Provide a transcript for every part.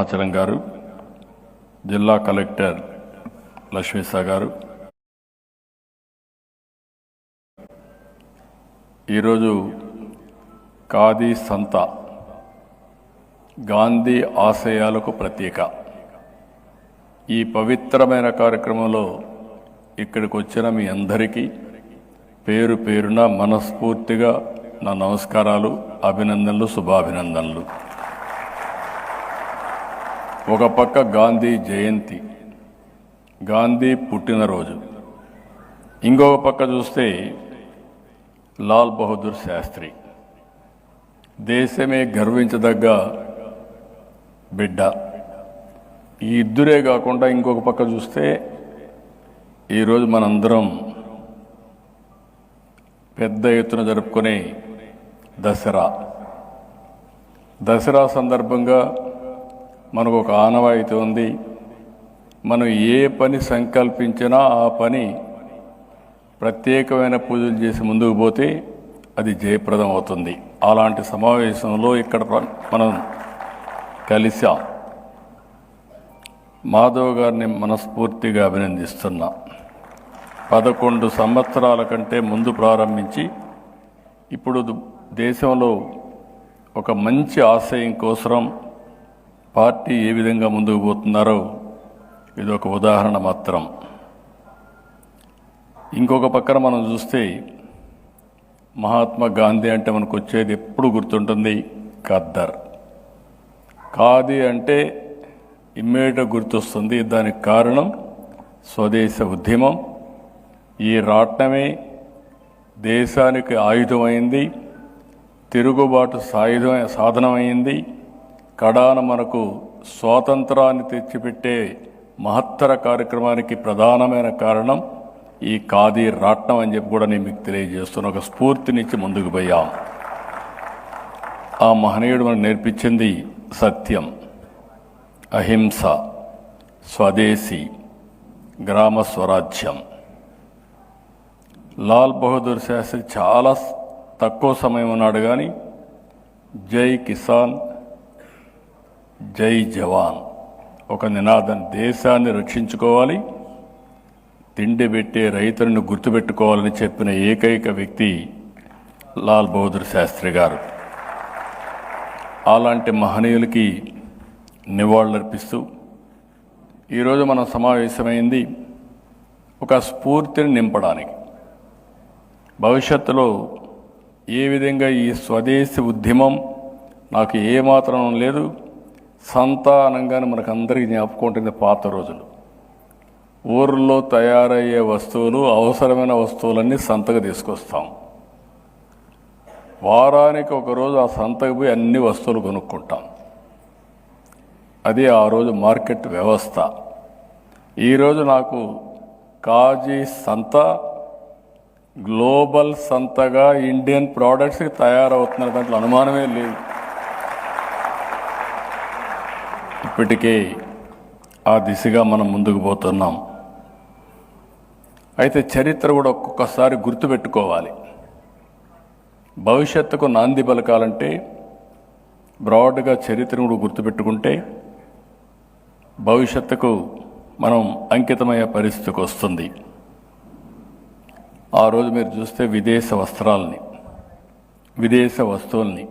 ఆచరం గారు జిల్లా కలెక్టర్ లక్ష్మీసా గారు. ఈరోజు ఖాదీ సంత గాంధీ ఆశయాలకు ప్రతీక. ఈ పవిత్రమైన కార్యక్రమంలో ఇక్కడికి వచ్చిన మీ అందరికీ పేరు పేరున మనస్ఫూర్తిగా నా నమస్కారాలు అభినందనలు శుభాభినందనలు. ఒక పక్క గాంధీ జయంతి గాంధీ పుట్టినరోజు. ఇంకొక పక్క చూస్తే లాల్ బహదూర్ శాస్త్రి. దేశమే గర్వించదగ్గ బిడ్డ. ఈ ఇద్దరే కాకుండా ఇంకొక పక్క చూస్తే ఈరోజు మనందరం పెద్ద ఎత్తున జరుపుకునే దసరా. దసరా సందర్భంగా మనకు ఒక ఆనవాయితీ ఉంది. మనం ఏ పని సంకల్పించినా ఆ పని ప్రత్యేకమైన పూజలు చేసి ముందుకు పోతే అది జయప్రదం అవుతుంది. అలాంటి సమావేశంలో ఇక్కడ మనం కలిసాం? మాధవ్ గారిని మనస్ఫూర్తిగా అభినందిస్తున్నా. పదకొండు సంవత్సరాల కంటే ముందు ప్రారంభించి ఇప్పుడు దేశంలో ఒక మంచి ఆశయం కోసం పార్టీ ఏ విధంగా ముందుకు పోతున్నారో ఇది ఒక ఉదాహరణ మాత్రం. ఇంకొక పక్కన మనం చూస్తే మహాత్మా గాంధీ అంటే మనకు వచ్చేది ఎప్పుడు గుర్తుంటుంది? ఖద్దర్. ఖాదీ అంటే ఇమ్మీడియట్గా గుర్తొస్తుంది. దానికి కారణం స్వదేశ ఉద్యమం. ఈ రాట్నమే దేశానికి ఆయుధమైంది. తిరుగుబాటు సాయుధ సాధనమైంది. కడాన మనకు స్వాతంత్రాన్ని తెచ్చిపెట్టే మహత్తర కార్యక్రమానికి ప్రధానమైన కారణం ఈ ఖాదీ రాట్నం అని చెప్పి కూడా నేను మీకు తెలియజేస్తున్న ఒక స్ఫూర్తినిచ్చి ముందుకు పోయాం. ఆ మహనీయుడు మనకు నేర్పించింది సత్యం. అహింస స్వదేశీ గ్రామ స్వరాజ్యం. లాల్ బహదూర్ శాస్త్రి చాలా తక్కువ సమయం ఉన్నాడు కానీ జై కిసాన్ జై జవాన్. ఒక నినాదం దేశాన్ని రక్షించుకోవాలి తిండి పెట్టే రైతులను గుర్తుపెట్టుకోవాలని చెప్పిన ఏకైక వ్యక్తి లాల్ బహదూర్ శాస్త్రి గారు. అలాంటి మహనీయులకి నివాళులర్పిస్తూ ఈరోజు మనం సమావేశమైంది ఒక స్ఫూర్తిని నింపడానికి. భవిష్యత్తులో ఏ విధంగా ఈ స్వదేశీ ఉద్యమం నాకు ఏమాత్రం లేదు సంతానంగానే మనకు అందరికీ జ్ఞాపకుంటుంది పాత రోజులు. ఊర్లో తయారయ్యే వస్తువులు అవసరమైన వస్తువులన్నీ సంతకు తీసుకొస్తాం. వారానికి ఒక రోజు ఆ సంతకు పోయి అన్ని వస్తువులు కొనుక్కుంటాం. అది ఆ రోజు మార్కెట్ వ్యవస్థ. ఈరోజు నాకు కాజీ సంత గ్లోబల్ సంతగా ఇండియన్ ప్రోడక్ట్స్కి తయారవుతున్న దాంట్లో అనుమానమే లేదు. ఇప్పటికే ఆ దిశగా మనం ముందుకు పోతున్నాం. అయితే చరిత్ర కూడా ఒక్కొక్కసారి గుర్తుపెట్టుకోవాలి. భవిష్యత్తుకు నాంది పలకాలంటే బ్రాడ్గా చరిత్రను కూడా గుర్తుపెట్టుకుంటే భవిష్యత్తుకు మనం అంకితమయ్యే పరిస్థితికి వస్తుంది. ఆ రోజు మీరు చూస్తే విదేశ వస్త్రాలని విదేశ వస్తువుల్ని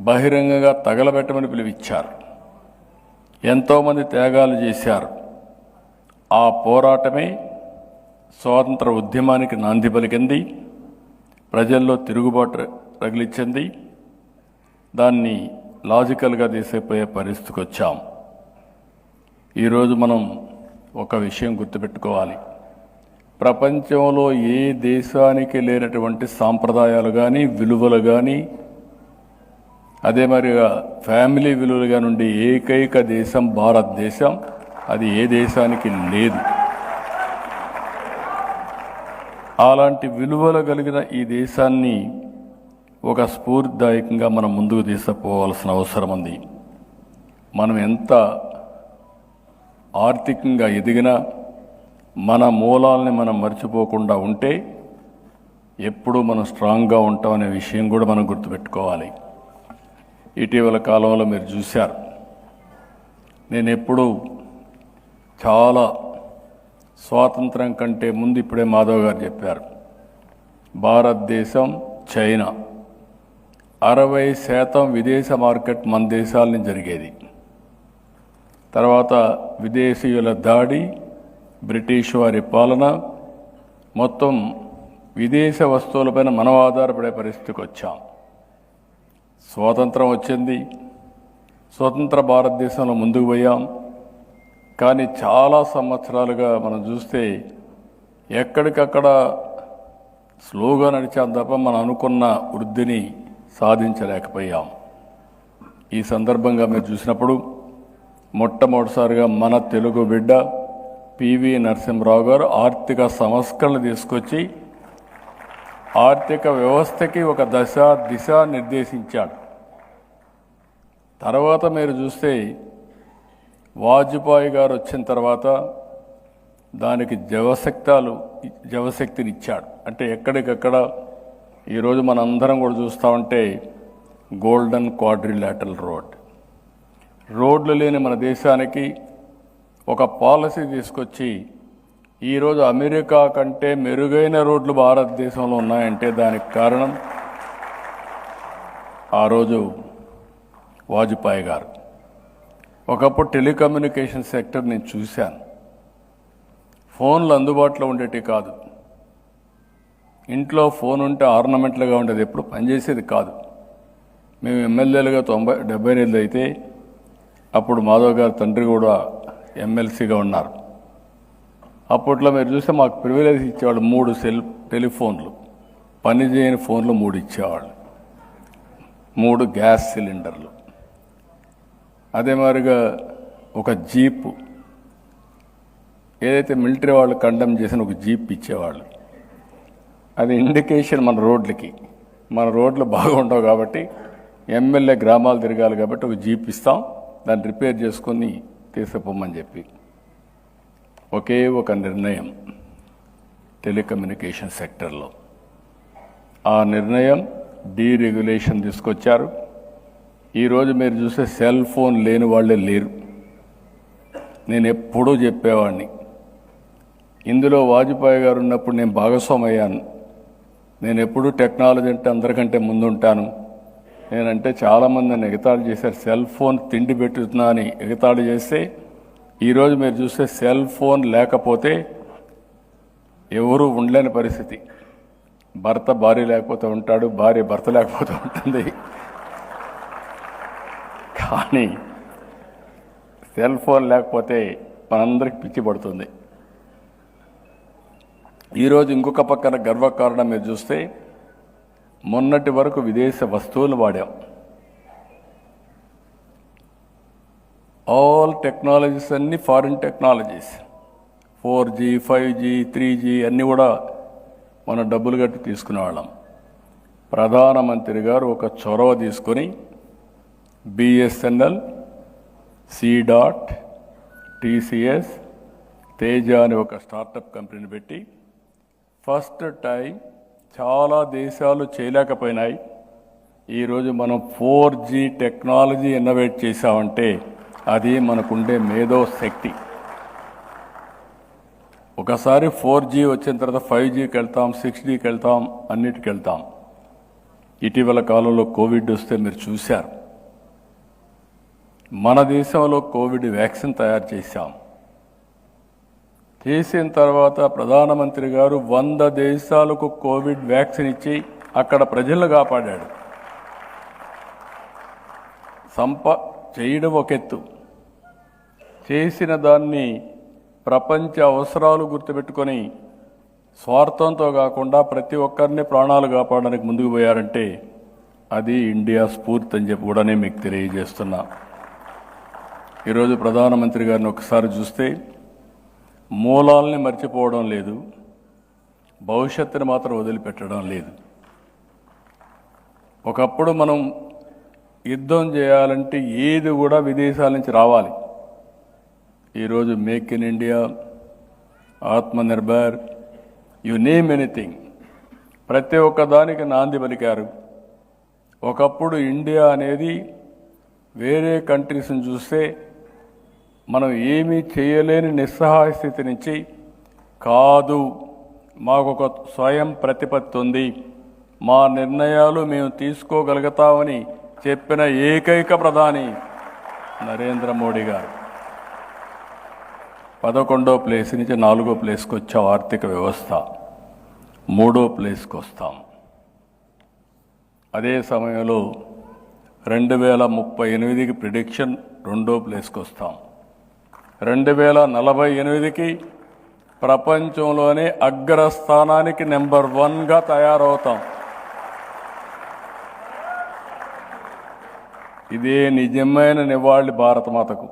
బహిరంగంగా తగలబెట్టమని పిలిపించారు ఎంతోమంది త్యాగాలు చేశారు. ఆ పోరాటమే స్వాతంత్ర ఉద్యమానికి నాంది పలికింది. ప్రజల్లో తిరుగుబాటు రగిలిచ్చింది. రగిలించింది దాన్ని లాజికల్గా తీసేపోయే పరిస్థితికి వచ్చాం. ఈరోజు మనం ఒక విషయం గుర్తుపెట్టుకోవాలి. ప్రపంచంలో ఏ దేశానికి లేనటువంటి సాంప్రదాయాలు కానీ విలువలు కానీ అదే మరిగా ఫ్యామిలీ విలువలుగా నుండి ఏకైక దేశం భారతదేశం. అది ఏ దేశానికి లేదు. అలాంటి విలువలు కలిగిన ఈ దేశాన్ని ఒక స్ఫూర్తిదాయకంగా మనం ముందుకు తీసుకుపోవాల్సిన అవసరం ఉంది. మనం ఎంత ఆర్థికంగా ఎదిగినా మన మూలాల్ని మనం మర్చిపోకుండా ఉంటే ఎప్పుడూ మనం స్ట్రాంగ్గా ఉంటామనే విషయం కూడా మనం గుర్తుపెట్టుకోవాలి. ఇటీవల కాలంలో మీరు చూశారు. నేను ఎప్పుడూ చాలా స్వాతంత్రం కంటే ముందు ఇప్పుడే మాధవ్ గారు చెప్పారు. భారతదేశం చైనా. అరవై శాతం విదేశ మార్కెట్ మన దేశాలని జరిగేది. తర్వాత విదేశీయుల దాడి బ్రిటిష్ వారి పాలన మొత్తం విదేశ వస్తువులపైన మనం ఆధారపడే పరిస్థితికి వచ్చాం. స్వాతంత్రం వచ్చింది. స్వతంత్ర భారతదేశంలో ముందుకు పోయాం. కానీ చాలా సంవత్సరాలుగా మనం చూస్తే ఎక్కడికక్కడ స్లోగా నడిచాం తప్ప మనం అనుకున్న వృద్ధిని సాధించలేకపోయాం. ఈ సందర్భంగా మీరు చూసినప్పుడు మొట్టమొదటిసారిగా మన తెలుగు బిడ్డ పివి నరసింహరావు గారు ఆర్థిక సంస్కరణలు తీసుకొచ్చి ఆర్థిక వ్యవస్థకి ఒక దశ దిశ నిర్దేశించాడు తర్వాత మీరు చూస్తే వాజ్పేయి గారు వచ్చిన తర్వాత దానికి జవశక్తాలు జవశక్తిని ఇచ్చాడు అంటే ఎక్కడికక్కడ ఈరోజు మనందరం కూడా చూస్తూ ఉంటే గోల్డెన్ క్వాడ్రిలాటల్ రోడ్. రోడ్లు లేని మన దేశానికి ఒక పాలసీ తీసుకొచ్చి ఈరోజు అమెరికా కంటే మెరుగైన రోడ్లు భారతదేశంలో ఉన్నాయంటే దానికి కారణం ఆ రోజు వాజ్పేయి గారు. ఒకప్పుడు టెలికమ్యూనికేషన్ సెక్టర్ నేను చూశాను. ఫోన్లు అందుబాటులో ఉండేటివి కాదు. ఇంట్లో ఫోన్ ఉంటే ఆర్నమెంట్లుగా ఉండేది ఎప్పుడు పనిచేసేది కాదు. మేము ఎమ్మెల్యేలుగా తొంభై డెబ్బై ఎనిమిది అయితే అప్పుడు మాధవ్ గారి తండ్రి కూడా ఎమ్మెల్సీగా ఉన్నారు. అప్పట్లో మీరు చూస్తే మాకు ప్రివిలేజ్ ఇచ్చేవాళ్ళు మూడు సెల్ టెలిఫోన్లు. పనిచేయని ఫోన్లు మూడు ఇచ్చేవాళ్ళు. మూడు గ్యాస్ సిలిండర్లు. అదే మాదిరిగా ఒక జీపు. ఏదైతే మిలిటరీ వాళ్ళు కండమ్ చేసిన ఒక జీప్ ఇచ్చేవాళ్ళు. అది ఇండికేషన్ మన రోడ్లకి. మన రోడ్లు బాగుండవు కాబట్టి ఎమ్మెల్యే గ్రామాలు తిరగాలి కాబట్టి ఒక జీప్ ఇస్తాం. దాన్ని రిపేర్ చేసుకొని తీసుకుపోమని చెప్పి. ఒకే ఒక నిర్ణయం టెలికమ్యూనికేషన్ సెక్టర్లో. ఆ నిర్ణయం డీరెగ్యులేషన్ తీసుకొచ్చారు. ఈరోజు మీరు చూస్తే సెల్ ఫోన్ లేని వాళ్ళే లేరు. నేను ఎప్పుడూ చెప్పేవాడిని. ఇందులో వాజ్పేయి గారు ఉన్నప్పుడు నేను భాగస్వామయ్యాను. నేను ఎప్పుడూ టెక్నాలజీ అంటే అందరికంటే ముందుంటాను. నేనంటే చాలామందిని ఎగతాళి చేశారు. సెల్ ఫోన్ తిండి పెట్టుతున్నా అని ఎగతాళి చేస్తే ఈరోజు మీరు చూస్తే సెల్ ఫోన్ లేకపోతే ఎవరు ఉండలేని పరిస్థితి. భర్త భార్య లేకపోతే ఉంటాడు భార్య భర్త లేకపోతే ఉంటుంది. కానీ సెల్ ఫోన్ లేకపోతే మనందరికి పిచ్చి పడుతుంది. ఈరోజు ఇంకొక పక్కన గర్వకారణం మీరు చూస్తే మొన్నటి వరకు విదేశ వస్తువులు వాడాం. ఆల్ టెక్నాలజీస్ అన్ని foreign technologies four G five G three G అన్నీ కూడా మనం డబ్బులు కట్టి తీసుకునేవాళ్ళం ప్రధానమంత్రి గారు ఒక చొరవ తీసుకొని బిఎస్ఎన్ఎల్ సిడాట్ టీసీఎస్ తేజ అనే ఒక స్టార్టప్ కంపెనీని పెట్టి ఫస్ట్ టైం చాలా దేశాలు చేయలేకపోయినాయి. ఈరోజు మనం ఫోర్ జీ టెక్నాలజీ ఇన్నోవేట్ చేసామంటే అది మనకుండే మేధో శక్తి. ఒకసారి ఫోర్ జీ వచ్చిన తర్వాత ఫైవ్ జీకి వెళ్తాం సిక్స్ జీకి వెళ్తాం అన్నిటికి వెళ్తాం ఇటీవల కాలంలో కోవిడ్ వస్తే మీరు చూశారు. మన దేశంలో కోవిడ్ వ్యాక్సిన్ తయారు చేశాం. చేసిన తర్వాత ప్రధానమంత్రి గారు వంద దేశాలకు కోవిడ్ వ్యాక్సిన్ ఇచ్చి అక్కడ ప్రజలను కాపాడాడు. సంప చేయడం ఒక ఎత్తు. చేసిన దాన్ని ప్రపంచ అవసరాలు గుర్తుపెట్టుకొని స్వార్థంతో కాకుండా ప్రతి ఒక్కరిని ప్రాణాలు కాపాడడానికి ముందుకు పోయారంటే అది ఇండియా స్ఫూర్తి అని చెప్పి కూడా నేను మీకు తెలియజేస్తున్నా. ఈరోజు ప్రధానమంత్రి గారిని ఒకసారి చూస్తే మూలాల్ని మర్చిపోవడం లేదు భవిష్యత్తుని మాత్రం వదిలిపెట్టడం లేదు. ఒకప్పుడు మనం యుద్ధం చేయాలంటే ఏది కూడా విదేశాల నుంచి రావాలి. ఈరోజు make in India Atmanirbhar you name anything. ప్రతి ఒక్క దానికి నాంది పలికారు. ఒకప్పుడు ఇండియా అనేది వేరే కంట్రీస్ని చూస్తే మనం ఏమీ చేయలేని నిస్సహాయ స్థితి నుంచి కాదు. మాకు ఒక స్వయం ప్రతిపత్తి ఉంది. మా నిర్ణయాలు మేము తీసుకోగలుగుతామని చెప్పిన ఏకైక ప్రధాని నరేంద్ర మోడీ గారు. పదకొండో ప్లేస్ నుంచి నాలుగో ప్లేస్కి వచ్చాం ఆర్థిక వ్యవస్థ మూడో ప్లేస్కి వస్తాం. అదే సమయంలో రెండు వేల ముప్పై ఎనిమిదికి ప్రిడిక్షన్ రెండో ప్లేస్కి వస్తాం. రెండు వేల నలభై ఎనిమిదికి ప్రపంచంలోనే అగ్రస్థానానికి నెంబర్ వన్గా తయారవుతాం. ఇదే నిజమైన నివాళి భారతమాతకు.